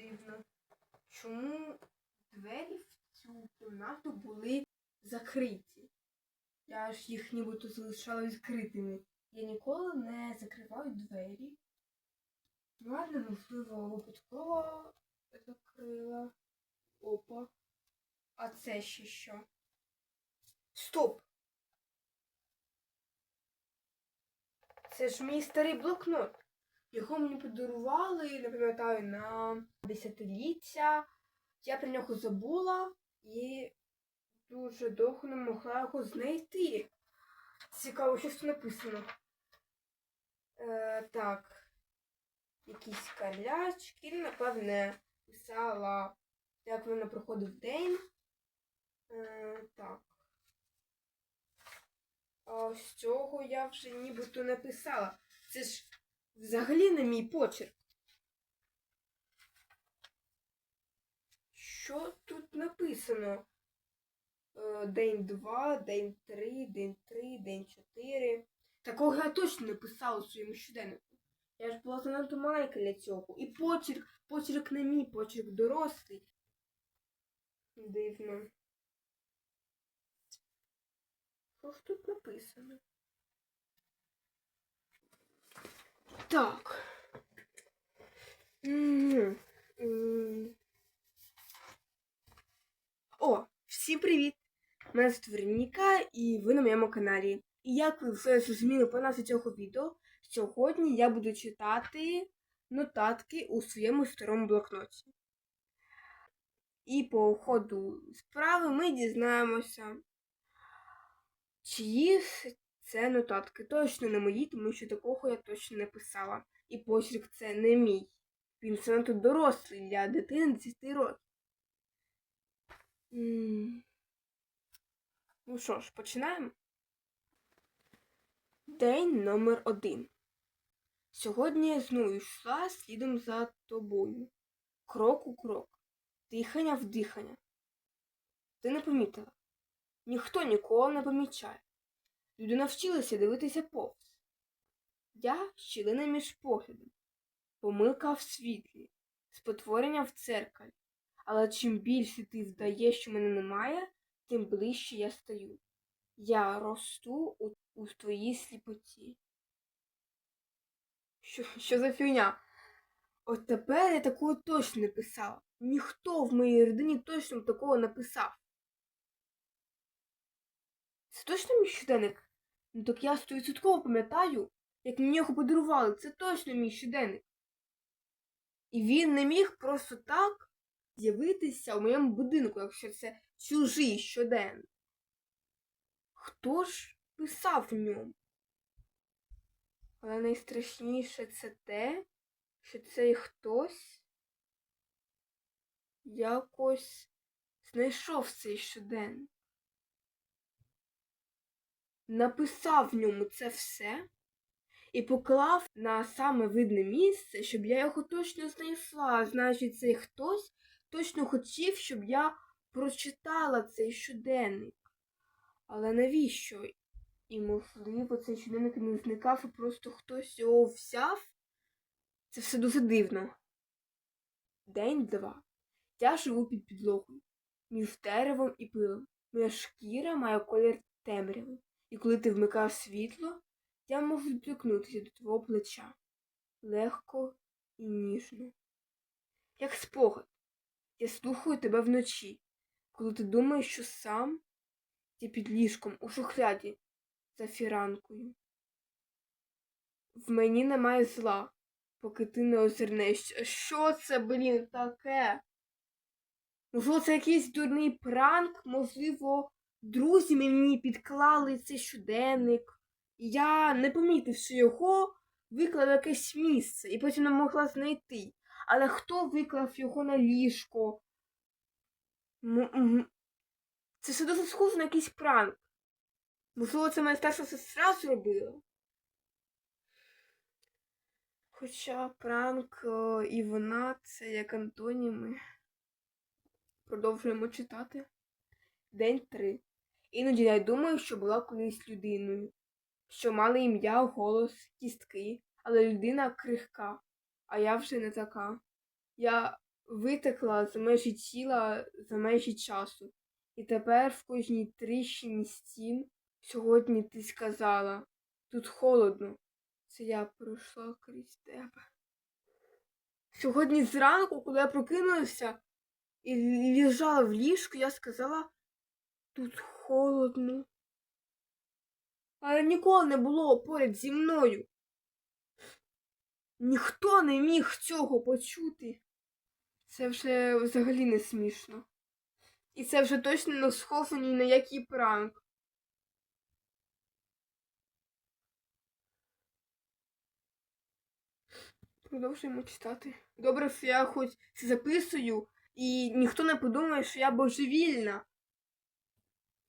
дивно, чому двері в цю кімнату були закриті. Я ж їх нібито залишала відкритими. Я ніколи не закриваю двері. Ладно, можливо, випадково закрила. Опа. А це ще що? Стоп! Це ж мій старий блокнот. Його мені подарували, не пам'ятаю, на десятиліття. Я про нього забула і дуже довго не могла його знайти. Цікаво, що тут написано. Е, так. Якісь калячки, напевне, писала, як вона проходив день. Е, так. А ось цього я вже нібито написала. Це ж взагалі не мій почерк. Що тут написано? Е, День 2, день 3, день 3, день 4. Такого я точно не писала у своєму щоденнику. Я ж була занадто маленька для цього. І почерк, почерк не мій, почерк дорослий. Дивно. Що ж тут написано? Так. О, всім привіт! Мене звуть Вероніка і ви на моєму каналі. І як ви вже зрозуміли по назві цього відео, сьогодні я буду читати нотатки у своєму старому блокноті. І по ходу справи ми дізнаємося, чиї це нотатки. Точно не мої, тому що такого я точно не писала. І почерк це не мій. Він занадто дорослий для дитини 10 років. Ну що ж, починаємо. День номер один. Сьогодні я знову йшла слідом за тобою. Крок у крок, дихання в дихання. Ти не помітила? Ніхто ніколи не помічає. Люди навчилися дивитися повз. Я щілина між поглядом, помилка в світлі, спотворення в дзеркалі. Але чим більше ти вдаєш, що мене немає, тим ближче я стаю. Я росту у, у твоїй сліпоті. Що, що за фігня? От тепер я такого точно не писала. Ніхто в моїй родині точно такого не писав. Це точно мій щоденник? Ну так я стовідсотково пам'ятаю, як мені його подарували. Це точно мій щоденник. І він не міг просто так з'явитися у моєму будинку, якщо це чужий щоденник. Хто ж писав в ньому? Але найстрашніше це те, що цей хтось якось знайшов цей щоденник. Написав в ньому це все і поклав на саме видне місце, щоб я його точно знайшла. Значить, цей хтось точно хотів, щоб я прочитала цей щоденник. Але навіщо? І, можливо, цей щоденник не зникав, і просто хтось його взяв. Це все дуже дивно. День два. Я живу під підлогою, між деревом і пилом. Моя шкіра має колір темряви. І коли ти вмикаєш світло, я можу доторкнутися до твого плеча. Легко і ніжно. Як спогад. Я слухаю тебе вночі, коли ти думаєш, що сам ти під ліжком у шухляді за фіранкою. В мені немає зла, поки ти не озирнешся. Що це, блін, таке? Можливо, це якийсь дурний пранк, можливо, друзі мені підклали цей щоденник. Я, не помітивши його, виклав якесь місце і потім не могла знайти. Але хто виклав його на ліжко? Це все дуже схоже на якийсь пранк. Можливо, це моя старша сестра зробила. Хоча пранк е, і вона це як антоніми. Продовжуємо читати. День три. Іноді я думаю, що була колись людиною, що мала ім'я, голос, кістки, але людина крихка, а я вже не така. Я витекла за межі тіла, за межі часу, І тепер в кожній тріщині стін сьогодні ти сказала тут холодно. Це я пройшла крізь тебе. Сьогодні зранку, коли я прокинулася і лежала в ліжку, я сказала тут холодно. Але ніколи не було поряд зі мною. Ніхто не міг цього почути. Це вже взагалі не смішно. І це вже точно не схоже ні на який пранк. Продовжуємо читати. Добре, що я хоч записую, і ніхто не подумає, що я божевільна.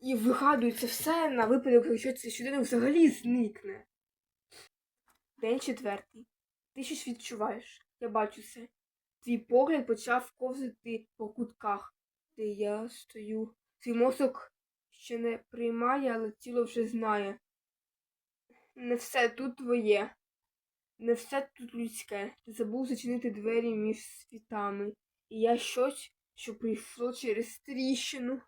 І вигадую це все на випадок, якщо цей щоденник взагалі зникне. День четвертий. Ти щось відчуваєш. Я бачу це. Твій погляд почав ковзати по кутках, де я стою. Твій мозок ще не приймає, але тіло вже знає. Не все тут твоє. Не все тут людське. Ти забув зачинити двері між світами. І я щось, що прийшло через тріщину.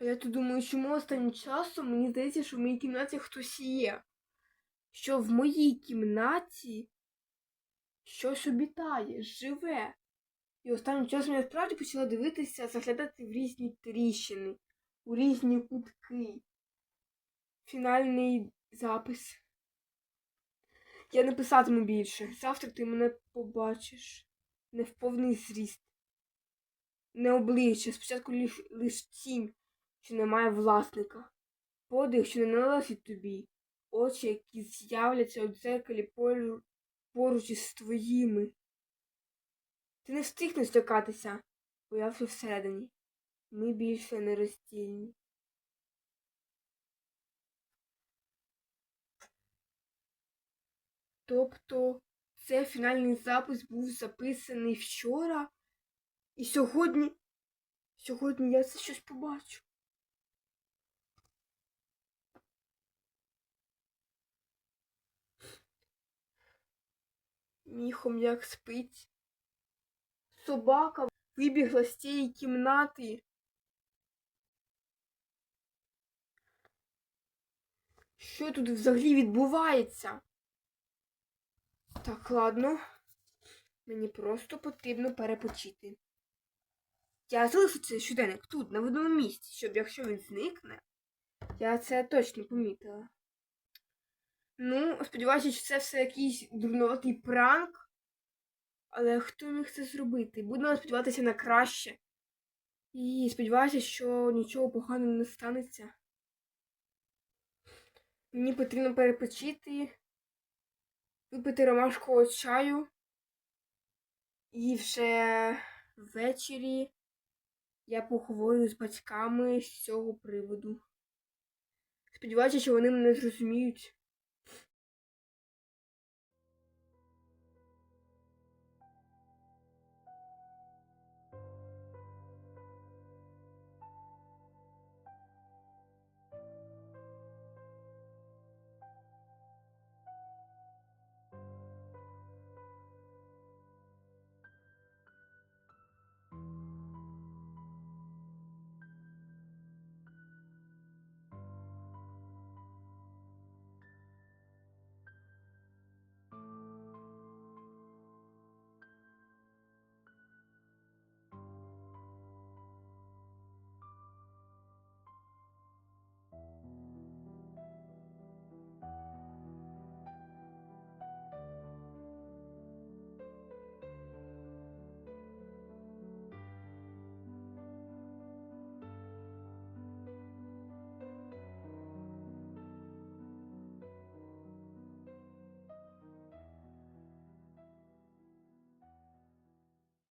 А я тут думаю, чому останнім часом мені здається, що в моїй кімнаті хтось є. Що в моїй кімнаті щось обітає, живе. І останнім часом я справді почала дивитися, заглядати в різні тріщини, у різні кутки. Фінальний запис. Я не писатиму більше. Завтра ти мене побачиш. Не в повний зріст. Не обличчя. Спочатку лиш, лиш тінь, що не має власника. Подих, що не належить тобі. Очі, які з'являться у дзеркалі поруч, із твоїми. Ти не встигнеш злякатися, бо я вже всередині. Ми більше не роздільні. Тобто цей фінальний запис був записаний вчора, і сьогодні, сьогодні я це щось побачу. Мій хом'як спить. Собака вибігла з цієї кімнати. Що тут взагалі відбувається? Так, ладно. Мені просто потрібно перепочити. Я залишу цей щоденник тут, на видному місці, щоб якщо він зникне, я це точно помітила. Ну, сподіваюся, що це все якийсь дурноватий пранк. Але хто міг це зробити? Будемо сподіватися на краще. І сподіваюся, що нічого поганого не станеться. Мені потрібно перепочити, випити ромашкового чаю. І вже ввечері я поговорю з батьками з цього приводу. Сподіваюся, що вони мене зрозуміють.